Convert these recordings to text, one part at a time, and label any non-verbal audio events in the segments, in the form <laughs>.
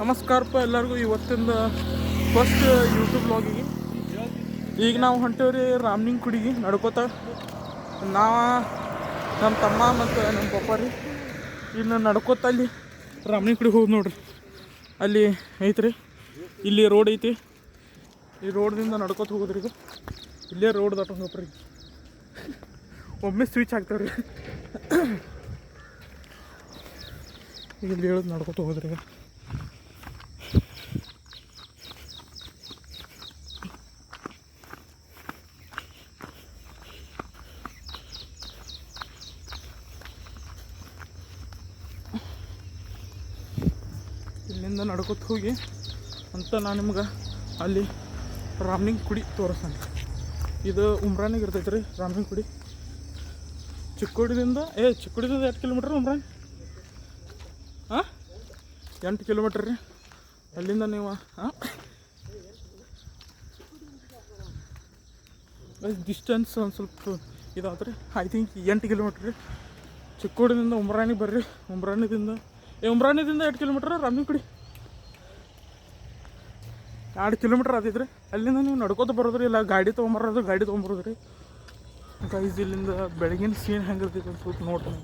ನಮಸ್ಕಾರಪ್ಪ ಎಲ್ಲರಿಗೂ. ಇವತ್ತಿಂದ first YouTube ಬ್ಲಾಗಿಗೆ ಈಗ ನಾವು ಹೊಂಟೇವ್ರಿ ರಾಮ್ನಿಂಗ್ ಕುಡಿಗೆ ನಡ್ಕೋತ. ನಾವು ನಮ್ಮ ತಮ್ಮ ಮತ್ತು ನಮ್ಮ ಪಪ್ಪ ರೀ ಇನ್ನು ನಡ್ಕೋತ ಅಲ್ಲಿ ರಾಮ್ನಿಂಗ್ ಕುಡಿಗೆ ಹೋಗಿ ನೋಡ್ರಿ. ಅಲ್ಲಿ ಐತ್ರಿ. ಇಲ್ಲಿ ರೋಡ್ ಐತಿ. ಈ ರೋಡ್ದಿಂದ ನಡ್ಕೋತ ಹೋಗೋದ್ರಿ ಈಗ. ಇಲ್ಲೇ ರೋಡ್ ದಾಟೋದು ಹೋಗ್ರಿ. ಒಮ್ಮೆ ಸ್ವಿಚ್ ಆಗ್ತಾವ್ರಿ. ಇಲ್ಲಿ ಹೇಳೋದು ನಡ್ಕೋತ ಹೋಗೋದ್ರಿ ಈಗ. ಇಲ್ಲಿಂದ ನಡ್ಕೊತ ಹೋಗಿ ಅಂತ ನಾನು ನಿಮ್ಗೆ ಅಲ್ಲಿ ರಾಮ್ಲಿಂಗ್ ಕುಡಿ ತೋರಿಸ್ತಾನೆ. ಇದು ಉಮ್ರಾನಿಗೆ ಇರ್ತೈತೆ ರೀ, ರಾಮ್ಲಿಂಗ್ ಕುಡಿ. ಚಿಕ್ಕೋಡಿದಿಂದ ಏ ಚಿಕ್ಕೋಡಿದಿಂದ ಎಷ್ಟು ಕಿಲೋಮೀಟ್ರ್ ಉಮ್ರಾನ್? ಹಾಂ ಎಂಟು ಕಿಲೋಮೀಟ್ರ್ ರೀ. ಅಲ್ಲಿಂದ ನೀವು ಹಾಂ ಡಿಸ್ಟೆನ್ಸ್ ಒಂದು ಸ್ವಲ್ಪ ಇದಾದ್ರೆ ರೀ ಐ ಥಿಂಕ್ ಎಂಟು ಕಿಲೋಮೀಟ್ರ್ ರೀ. ಚಿಕ್ಕೋಡಿದಿಂದ ಉಮ್ರಾನಿಗೆ ಬರ್ರಿ. ಉಮ್ರಾನಿದಿಂದ ಏ ಉಮ್ರಾನಿದಿಂದ ಎಷ್ಟು ಕಿಲೋಮೀಟ್ರ್ ರಾಮ್ಲಿಂಗ್ ಕುಡಿ? ಎರಡು ಕಿಲೋಮೀಟ್ರ್ ಆತೈತ್ರಿ ಅಲ್ಲಿಂದ ನೀವು ನಡ್ಕೋತ ಬರೋದ್ರಿ, ಇಲ್ಲ ಗಾಡಿ ತೊಗೊಂಬರೋದು ಗಾಡಿ ತೊಗೊಂಬರೋದು ರೀ ಗೈಸ್ ಇಲ್ಲಿಂದ ಬೆಳಗಿನ ಸೀನ್ ಹೆಂಗಿರ್ತೈತೆ ಸ್ವಲ್ಪ ನೋಡ್ರಿ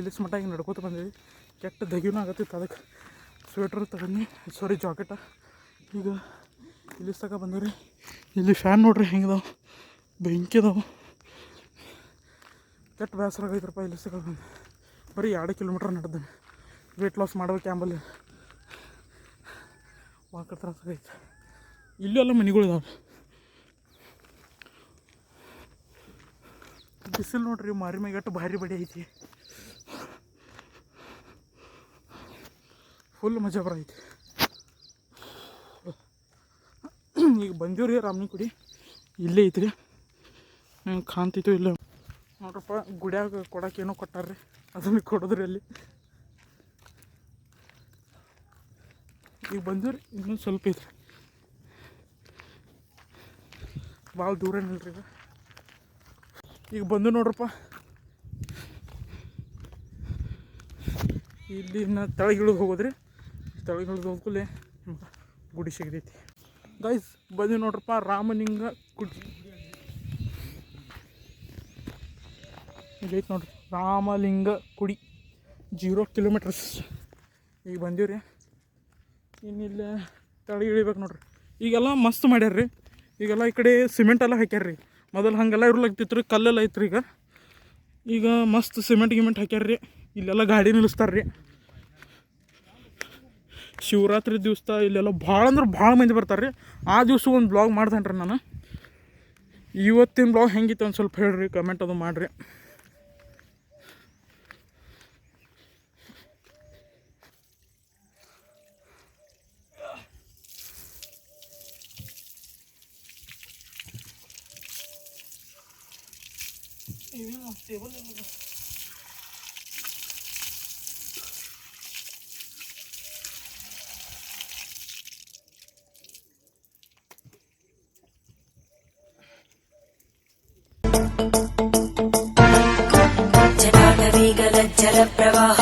ಇಲ್ಲಿ ಮಟ್ಟ ಹಿಂಗೆ ನಡ್ಕೋತ ಬಂದೀವಿ. ಕೆಟ್ಟ ದಗಿನೂ ಆಗತ್ತಿತ್ತು ಅದಕ್ಕೆ ಸ್ವೆಟ್ರ್ ತಗೊಂಡು ಸಾರಿ ಜಾಕೆಟ ಈಗ ಇಲ್ಲಿ ತಕ ರೀ ಇಲ್ಲಿ ಫ್ಯಾನ್ ನೋಡ್ರಿ, ಹೆಂಗಿದಾವೆ? ಬೆಂಕಿ ಅದಾವೆ. ಕೆಟ್ಟ ಬೇಸರ ಆಗೈತ್ರಪ್ಪ ಇಲ್ಲಿ ತಕ ಬಂದು. ಬರೀ ಎರಡು ಕಿಲೋಮೀಟ್ರ್ ನಡೆದ ವೆಯ್ಟ್ ಲಾಸ್ ಮಾಡ್ಬೇಕು ಆ್ಯಂಬಲ್ಲಿ ವಾಕರ್ ತ್ರಾಸ ಆಗೈತೆ. ಇಲ್ಲೂ ಎಲ್ಲ ಮನೆಗಳಿದಾವೆ ಬಿಸಿಲು ನೋಡ್ರಿ, ಮಾರಿ ಮ್ಯಾಗಟ್ಟು ಭಾರಿ ಬಡಿ ಐತಿ. ಫುಲ್ ಮಜಾ ಬರೈತಿ ಈಗ ಬಂದೀವ್ರಿ ರಾಮನಿ ಕುಡಿ ಇಲ್ಲೇ ಐತ್ರಿ. ಹ್ಞೂ ಕಾಣ್ತಿತ್ತು ಇಲ್ಲ. ನೋಡ್ರಪ್ಪ, ಗುಡಿಯಾಗ ಕೊಡಕ್ಕೆ ಏನೋ ಕೊಟ್ಟಾರ್ರಿ. ಅದನ್ನು ಕೊಡೋದ್ರಿ ಅಲ್ಲಿ. ಈಗ ಬಂದೀವ್ರಿ ಇನ್ನೊಂದು ಸ್ವಲ್ಪ ಐತ್ರಿ. ಭಾಳ ದೂರ ನಿಲ್ರಿ ಈಗ. ಈಗ ಬಂದು ನೋಡ್ರಪ್ಪ. ಇಲ್ಲಿ ಇನ್ನು ತಳಗಿಳಿದು ಹೋಗೋದ್ರಿ. ತಳಗಿಳಿದು ಹೋಗ್ಕೂಲೆ ನಿಮ್ಗೆ ಗುಡಿ ಸಿಗ್ತೈತಿ. ಗೈಸ್ ಬಂದು ನೋಡ್ರಪ್ಪ, ರಾಮಲಿಂಗ ಗುಡಿ. ಇಲ್ಲೈತೆ ನೋಡ್ರಿ, ರಾಮಲಿಂಗ ಕುಡಿ ಜೀರೋ ಕಿಲೋಮೀಟರ್ಸ್ ಈಗ ಬಂದೀವ್ರಿ. ಇನ್ನಿಲ್ಲ ತಳಿ ಇಳಿಬೇಕು ನೋಡ್ರಿ. ಈಗೆಲ್ಲ ಮಸ್ತ್ ಮಾಡ್ಯಾರ್ರಿ. ಈಗೆಲ್ಲ ಈ ಕಡೆ ಸಿಮೆಂಟ್ ಎಲ್ಲ ಹಾಕ್ಯಾರ್ರಿ. ಮೊದಲು ಹಾಗೆಲ್ಲ ಇರ್ಲಾಗ್ತಿತ್ತು ರೀ ಕಲ್ಲೆಲ್ಲ ಐತ್ರಿ ಈಗ. ಈಗ ಮಸ್ತ್ ಸಿಮೆಂಟ್ ಗಿಮೆಂಟ್ ಹಾಕ್ಯಾರ್ರಿ. ಇಲ್ಲೆಲ್ಲ ಗಾಡಿ ನಿಲ್ಲಿಸ್ತಾರೆ ರೀ ಶಿವರಾತ್ರಿ ದಿವಸ ಇಲ್ಲೆಲ್ಲ ಭಾಳ ಅಂದ್ರೆ ಭಾಳ ಮಂದಿ ಬರ್ತಾರೆ ರೀ ಆ ದಿವಸ ಒಂದು ಬ್ಲಾಗ್ ಮಾಡ್ದೇನೆ ರೀ ನಾನು. ಇವತ್ತಿನ ಬ್ಲಾಗ್ ಹೆಂಗಿತ್ತು ಒಂದು ಸ್ವಲ್ಪ ಹೇಳ್ರಿ ಕಮೆಂಟ್ ಅದು ಮಾಡಿರಿ. जटाटवीगलज्जलप्रवाहभावितस्थले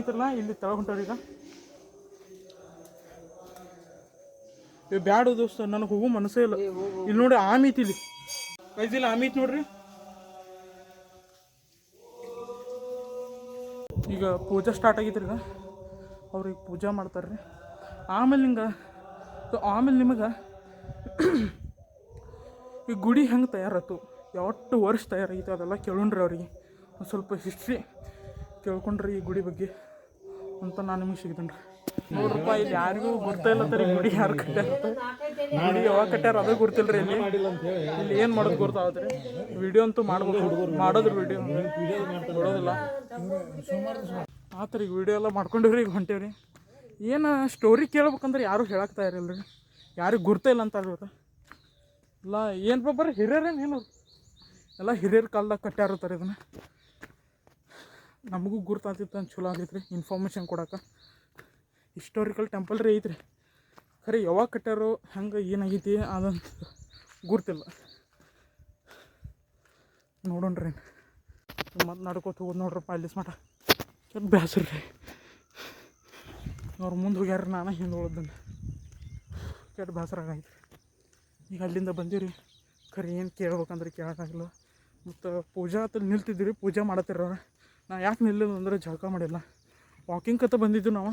ಇಲ್ಲಿ ಇಲ್ಲಿ ತಳ ಹೊಂಟವ್ರಿ ಈಗ. ಈ ಬ್ಯಾಡ ದೋಸ್ತ ನನಗೆ ಹೋಗು ಮನಸ್ಸೇ ಇಲ್ಲ. ಇಲ್ಲಿ ನೋಡಿ ಆಮಿ ಐತಿ ಇಲ್ಲಿ. ಕೈದಿಲ್ಲ ಆಮೀತಿ ನೋಡ್ರಿ. ಈಗ ಪೂಜೆ ಸ್ಟಾರ್ಟ್ ಆಗಿತ್ತು ಈಗ. ಅವ್ರಿಗೆ ಪೂಜೆ ಮಾಡ್ತಾರೆ ರೀ ಆಮೇಲೆ ಹಿಂಗೆ ಆಮೇಲೆ ನಿಮಗೆ ಈ ಗುಡಿ ಹೆಂಗೆ ತಯಾರಾಯ್ತು ಯಾವತ್ತು ವರ್ಷ ತಯಾರಾಗಿತ್ತು ಅದೆಲ್ಲ ಕೇಳೋಣ್ರಿ ಅವ್ರಿಗೆ. ಒಂದು ಸ್ವಲ್ಪ ಹಿಸ್ಟ್ರಿ ಕೇಳ್ಕೊಂಡ್ರಿ ಈ ಗುಡಿ ಬಗ್ಗೆ. ಅಂತ ನಾನು ನಿಮಗೆ ಸಿಗ್ತೇನೆ ನೂರು ರೂಪಾಯಿ ಇಲ್ಲಿ ಯಾರಿಗೂ ಗೊತ್ತಾ ಇಲ್ಲ ತರ ಗುಡಿ ಯಾರು ಕಟ್ಟಾರ. ಗುಡಿ ಯಾವಾಗ ಕಟ್ಟ್ಯಾರ ಅದೇ ಗೊತ್ತಿಲ್ಲ ರೀ ಇಲ್ಲಿ. ಇಲ್ಲಿ ಏನು ಮಾಡೋದು ಗೊತ್ತಾಗುತ್ತೆ ರೀ? ವಿಡಿಯೋ ಅಂತೂ ಮಾಡ್ಬೋದು ಹುಡುಗರು ಮಾಡೋದ್ರಿ ವಿಡಿಯೋ. ಬಿಡೋದಿಲ್ಲ ಆ ಥರ ಈಗ ವಿಡಿಯೋ ಎಲ್ಲ ಮಾಡ್ಕೊಂಡಿವ್ರಿ ಈಗ ಹೊಂಟೇವ್ರಿ. ಏನು ಸ್ಟೋರಿ ಕೇಳ್ಬೇಕಂದ್ರೆ ಯಾರು ಹೇಳಾಕ್ತಾ ಇರಲಿಲ್ಲ ರೀ ಯಾರಿಗೆ ಗುರ್ತ ಇಲ್ಲ ಅಂತ ಅಲ್ವತ್ತ ಇಲ್ಲ, ಏನು ಬರೀ ಹಿರಿಯರೇನು ಏನು ಎಲ್ಲ ಹಿರಿಯರ ಕಾಲದಾಗ ಕಟ್ಟಾರ ಇದನ್ನು. ನಮಗೂ ಗುರ್ತಾತಿತ್ತು ಅಂತ ಚಲೋ ಆಗೈತೆ ರೀ. ಇನ್ಫಾರ್ಮೇಷನ್ ಕೊಡೋಕೆ. ಹಿಸ್ಟೋರಿಕಲ್ ಟೆಂಪಲ್ ರೀ ಐತ್ರಿ. ಖರೆ ಯಾವಾಗ ಕಟ್ಟ್ಯಾರೋ ಹಂಗೆ ಏನಾಗೈತಿ ಅದಂತ ಗುರ್ತಿಲ್ಲ. ನೋಡೋಣ್ರಿ ಮತ್ತೆ ನಡ್ಕೋತ ಹೋಗೋದು ನೋಡ್ರಪ್ಪ ಅಲ್ಲಿ ಮಾಡ ಕೆಟ್ಟ ಬೇಸರ ರೀ. ಅವ್ರು ಮುಂದೆ ಹೋಗ್ಯಾರ ನಾನು ಹಿಂದೆ ಉಳಿದನ್ನು ಕೆಟ್ಟ ಬೇಸರ ಈಗ ಅಲ್ಲಿಂದ ಬಂದೀವಿ ರೀ ಖರೆ ಏನು ಕೇಳ್ಬೇಕಂದ್ರೆ ಕೇಳೋಕ್ಕಾಗಿಲ್ಲ ಮತ್ತು ಪೂಜಾ ಹತ್ರ ನಿಲ್ತಿದ್ದೀವಿ ಪೂಜೆ ಮಾಡತ್ತಿರೋರು. ನಾ ಯಾಕೆ ನಿಲ್ಲಿಲ್ಲ ಅಂದ್ರೆ ಜಳಕ ಮಾಡಿಲ್ಲ. ವಾಕಿಂಗ್ ಕತ್ತ ಬಂದಿದ್ದು ನಾವು.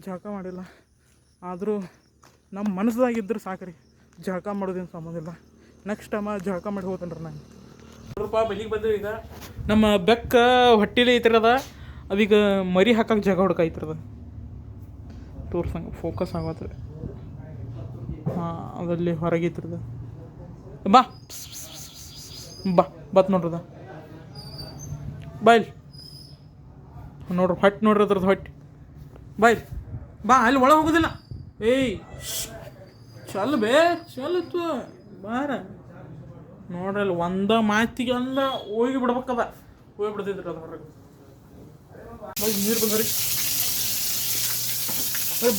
ಜಳಕ ಮಾಡಿಲ್ಲ. ಆದರೂ ನಮ್ಮ ಮನಸ್ಸಾಗಿದ್ದರೆ ರೀ ಜಳಕ ಮಾಡೋದೇನು ಸಂಬಂಧ ಇಲ್ಲ. ನೆಕ್ಸ್ಟ್ ಟೈಮ ಜಳಕ ಮಾಡಿ ಹೋಗ್ತೇನೆ ರೀ ನಾನು. ರೂಪ ಬೆಳಿಗ್ಗೆ ಬಂದೀವಿ ಈಗ. ನಮ್ಮ ಬೆಕ್ಕ ಹೊಟ್ಟಿಲಿ ಐತಿರದ ಅದೀಗ ಮರಿ ಹಾಕಕ್ಕೆ ಜಾಗ ಹುಡ್ಕಾಯ್ತಿರದ. ತೋರ್ಸಂಗೆ ಫೋಕಸ್ ಆಗತ್ತೆ ಹಾಂ ಅದಲ್ಲಿ ಹೊರಗೆ ಐತಿರದ ಬಾ. ಬಾ, ಬತ್ ನೋಡ್ರದ. ಬಾಯ್ಲ್ ನೋಡ್ರಿ, ಹೊಟ್ಟೆ ನೋಡ್ರಿ ಅದ್ರದ್ದು ಹೊಟ್ಟೆ. ಬಾಯ್ ಬಾ, ಅಲ್ಲಿ ಒಳಗೆ ಹೋಗೋದಿಲ್ಲ. ಏಯ್. ಚಲ್ ಬೇ ಚಲತ್ತು ಬಾರ. ನೋಡ್ರಿ, ಅಲ್ಲಿ ಒಂದ ಮಾತಿಗೆ ಅಂದ ಹೋಗಿ ಬಿಡ್ಬೇಕದ. ಹೋಗಿ ಬಿಡ್ತಿದ್ರಿ ಅದು ಹೊರಗೆ. ನೀರು ಬಂದ್ರಿ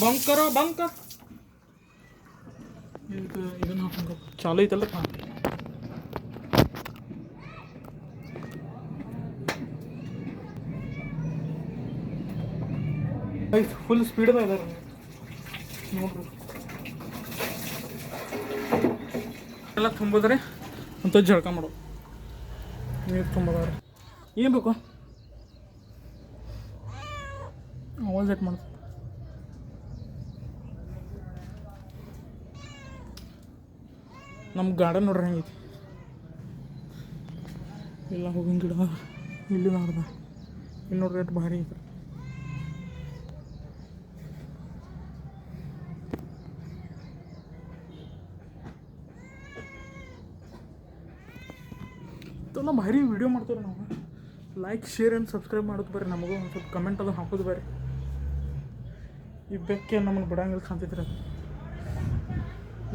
ಬಂಕರ, ಬಂಕ. ಇದು, ಇದನ್ನ ಚಾಲು ಐತಲ್ಲ ಫುಲ್ ಸ್ಪೀಡ್ದಾಗ ಇದಾರೆ ನೋಡ್ರಿ. ಎಲ್ಲ ತುಂಬಿದ್ರೆ ಅಂತ ಜಳಕ ಮಾಡು. ನೀರು ತುಂಬೋದಾರೆ ಏನು ಬೇಕು? ಅವಾಜ್ ಸೆಟ್ ಮಾಡ ನಮ್ಮ ಗಾರ್ಡನ್ ನೋಡ್ರಿ ಹೆಂಗೈತಿ. ಇಲ್ಲ ಹೂವಿನ ಗಿಡ, ಇಲ್ಲಿ ನಾಡ್ದ. ಇಲ್ಲಿ ನೋಡ್ರಿ ಎಷ್ಟು ಭಾರಿ ಐತಿ ನಮ್ಮ ಭಾರಿ ವಿಡಿಯೋ ಮಾಡ್ತೀವಿ ನಾವು. ಲೈಕ್ ಶೇರ್ ಆ್ಯಂಡ್ ಸಬ್ಸ್ಕ್ರೈಬ್ ಮಾಡೋದು ಬರ್ರಿ. ನಮಗೂ ಒಂದು ಸ್ವಲ್ಪ ಕಮೆಂಟ್ ಅದು ಹಾಕೋದು ಬರ್ರಿ. ಈ ಬೆಕ್ಕೆ ನಮ್ಮನ್ನು ಬಿಡಂಗಿಲ್ಲ ಕಾಣ್ತೈತ್ರಿ ಅದು.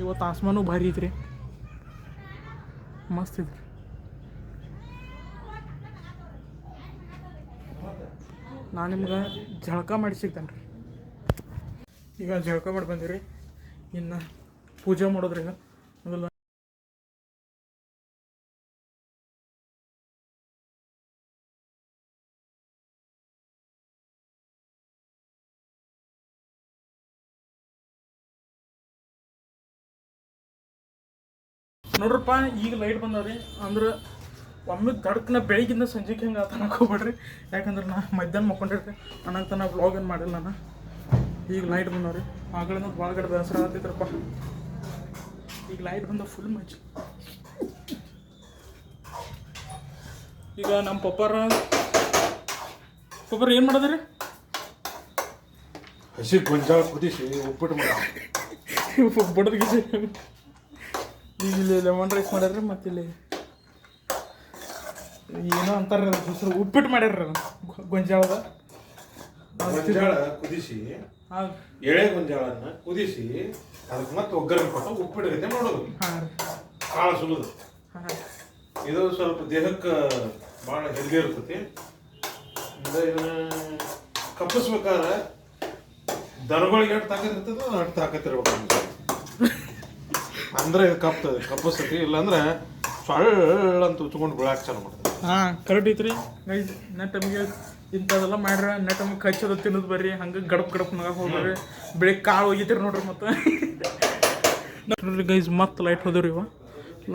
ಇವತ್ತು ಆಸ್ಮಾನು ಭಾರಿ ಐತ್ರಿ. ಮಸ್ತ್ ಇದ್ರಿ ನಾನು ನಿಮ್ಗೆ ಜಳಕ ಮಾಡಿ ಸಿಗ್ತೇನೆ ರೀ ಈಗ ಜಳಕ ಮಾಡಿ ಬಂದಿರಿ ಇನ್ನು ಪೂಜೆ ಮಾಡೋದ್ರಿ ಈಗ ನೋಡ್ರಪ್ಪ ಈಗ ಲೈಟ್ ಬಂದವ್ರಿ. ಅಂದ್ರೆ ಒಮ್ಮೆ ದಡ್ಕನ ಬೆಳಿಗ್ಗಿಂದ ಸಂಜೆಗೆ ಹೆಂಗೆ ಆತ ಹೋಗ್ಬೇಡ್ರಿ ಯಾಕಂದ್ರೆ ನಾ ಮಧ್ಯಾಹ್ನ ಮಕ್ಕೊಂಡಿರ್ತೆ. ಅನ್ನಂತ ನಾ ವ್ಲಾಗ್ ಏನು ಮಾಡಿಲ್ಲ ನಾನು. ಈಗ ಲೈಟ್ ಬಂದವ್ರಿ. ಆಗಳಿಂದ ಒಳಗಡೆ ಬೇಸರ ಆತಿದ್ರಪ್ಪ ಈಗ ಲೈಟ್ ಬಂದ ಫುಲ್ ಮಚ್ ಈಗ ನಮ್ಮ ಪಪ್ಪಾರ ಪಪ್ಪಾರ ಏನು ಮಾಡೋದ್ರಿ? ಹಸಿ ಗೊಂಜಾಳ ಕುದಿಸಿ ಉಪ್ಪಿಟ್ಟು ಮಾಡಿ. <laughs> ಬಡದ ಈಗ ಇಲ್ಲಿ ಲೆಮನ್ ರೈಸ್ ಮಾಡ್ಯಾರ್ರಿ ಮತ್ತು ಇಲ್ಲಿ ಏನೋ ಅಂತಾರೆ ಹೆಸರು ಉಪ್ಪಿಟ್ಟು ಮಾಡ್ಯಾರ್ರಿ ಅದು ಗೊ- ಗೊಂಜಾಳದ. ಗೊಂಜಾಳ ಕುದಿಸಿ ಎಳೆ ಗೊಂಜಾಳನ್ನ ಕುದಿಸಿ ಅದಕ್ಕೆ ಮತ್ತೆ ಒಗ್ಗರಣೆ ಕೊಟ್ಟು ಉಪ್ಪಿಟ್ಟು ರೀತಿ ಮಾಡೋದು ಕಾಳು ಸುಲಿದು. ಇದು ಸ್ವಲ್ಪ ದೇಹಕ್ಕೆ ಭಾಳ ಹೆಲ್ದಿ ಇರ್ತತಿ. ಇದನ್ನ ಕಪ್ಪಿಸ್ಬೇಕಾದ್ರೆ ದನಗಳಿಗೆ ಎಷ್ಟು ತಾಕತ್ತಿರ್ತದೋ ಅಷ್ಟು ತಾಕತ್ ಇರ್ಬೇಕು ಅಂತ. ಅಂದ್ರೆ ಕಪ್ತದೆ ಸತಿ ಇಲ್ಲಾಂದ್ರೆ ಸೊಳ್ಳ ಅಂತ ಉಚ್ಕೊಂಡು ಬಿಳಾಕ್ ಚಾಲು ಮಾಡ್ತದೆ. ಹಾಂ ಕರೆಕ್ಟ್ ಐತ್ರಿ. ಗೈಸ್ ನೆಟ್ ನಮಗೆ ಇಂಥದೆಲ್ಲ ಮಾಡ್ರೆ ನೆಟ್ ನಮಗೆ ಕಚ್ಚೋದು ತಿನ್ನೋದು ಬರ್ರಿ. ಹಂಗೆ ಗಡಪ್ ಗಡಪ್ ನಗ ಹೋಗ್ರಿ ಬೆಳಿಗ್ಗೆ ಕಾಳು ಒಗಿತೀರಿ ನೋಡ್ರಿ ಮತ್ತೆ. ನೋಡ್ರಿ ಗೈಸ್ ಮತ್ತೆ ಲೈಟ್ ಹೋದ್ರಿ ಇವ.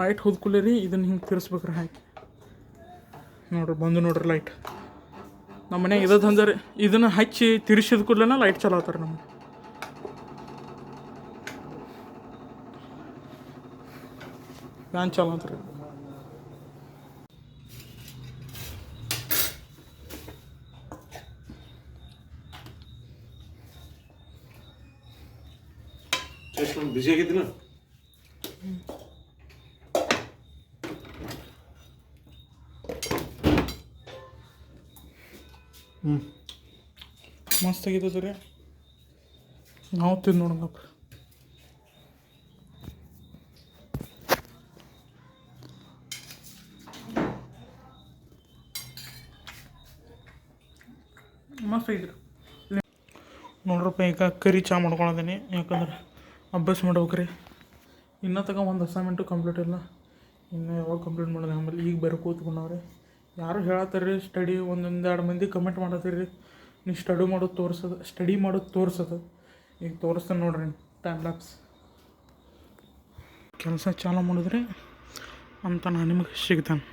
ಲೈಟ್ ಹೋದ್ಕೊಳ್ಳಿ ರೀ ಇದನ್ನ ಹಿಂಗೆ ತಿರ್ಸ್ಬೇಕ್ರಿ ಹಾಕಿ. ನೋಡ್ರಿ, ಬಂದು ನೋಡ್ರಿ ಲೈಟ್ ನಮ್ಮ ಮನ್ಯಾಗ ಇದನ್ನ ಇದನ್ನು ಹಚ್ಚಿ ತಿರ್ಸಿದ ಕೂಡಲೇ ಲೈಟ್ ಚಲೋ ಆತಾರೆ ನಮ್ಗೆ ಫ್ಯಾನ್ ಚಾಲು ಆತ್ರಿ ಎಷ್ಟು ನಾನು ಬಿಸಿ ಆಗಿದ್ದೀನ ಹ್ಞೂ ಮಸ್ತ್ ಆಗೈತದ ರೀ ನಾವು ತಿಂದು ನೋಡೋಣಪ್ಪ ಮಸ್ತ್ ಐತ್ರಿ ನೋಡ್ರಪ್ಪ ಈಗ ಕರಿ ಚಾ ಮಾಡ್ಕೊಳದೀನಿ. ಯಾಕಂದ್ರೆ ಅಭ್ಯಾಸ ಮಾಡ್ಬೇಕ್ರಿ. ಇನ್ನೂ ತಗ ಒಂದು ಅಸೈನ್ಮೆಂಟು ಕಂಪ್ಲೀಟ್ ಇಲ್ಲ. ಇನ್ನು ಯಾವಾಗ ಕಂಪ್ಲೀಟ್ ಮಾಡೋದು ಆಮೇಲೆ ಈಗ ಬೇರೆ ಕೂತ್ಕೊಂಡವ್ರೆ. ಯಾರು ಹೇಳತ್ತಾರ್ರಿ ಸ್ಟಡಿ ಒಂದೊಂದು ಎರಡು ಮಂದಿ ಕಮೆಂಟ್ ಮಾಡತ್ತೀರಿ. ನೀವು ಸ್ಟಡಿ ಮಾಡೋದು ತೋರಿಸೋದು ಸ್ಟಡಿ ಮಾಡೋದು ತೋರಿಸೋದು. ಈಗ ತೋರಿಸ್ತಾನೆ ನೋಡ್ರಿ ಟೈಮ್ ಲ್ಯಾಪ್ಸ್ ಕೆಲಸ ಚಾಲು ಮಾಡಿದ್ರಿ ಅಂತ ನಾನು ನಿಮಗೆ ಸಿಗ್ತಾನೆ.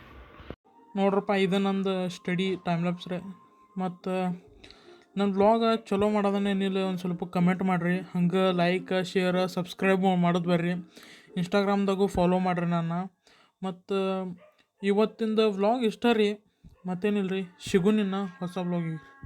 ನೋಡ್ರಪ್ಪ, ಇದು ನಂದು ಸ್ಟಡಿ ಟೈಮ್ ಲ್ಯಾಪ್ಸ್ ರೀ. ಮತ್ತು ನನ್ನ ಬ್ಲಾಗ ಚಲೋ ಮಾಡೋದನ್ನೇನಿಲ್ಲ ಒಂದು ಸ್ವಲ್ಪ ಕಮೆಂಟ್ ಮಾಡಿರಿ. ಹಂಗೆ ಲೈಕ್ ಶೇರ್ ಸಬ್ಸ್ಕ್ರೈಬ್ ಮಾಡೋದು ಬರ್ರಿ. ಇನ್ಸ್ಟಾಗ್ರಾಮ್ದಾಗೂ ಫಾಲೋ ಮಾಡಿರಿ ನನ್ನ. ಮತ್ತು, ಇವತ್ತಿಂದ ವ್ಲಾಗ್ ಇಷ್ಟ ರೀ. ಮತ್ತೇನಿಲ್ಲ ರೀ ಸಿಗು ನಿನ್ನ ಹೊಸ ವ್ಲಾಗಿಗೆ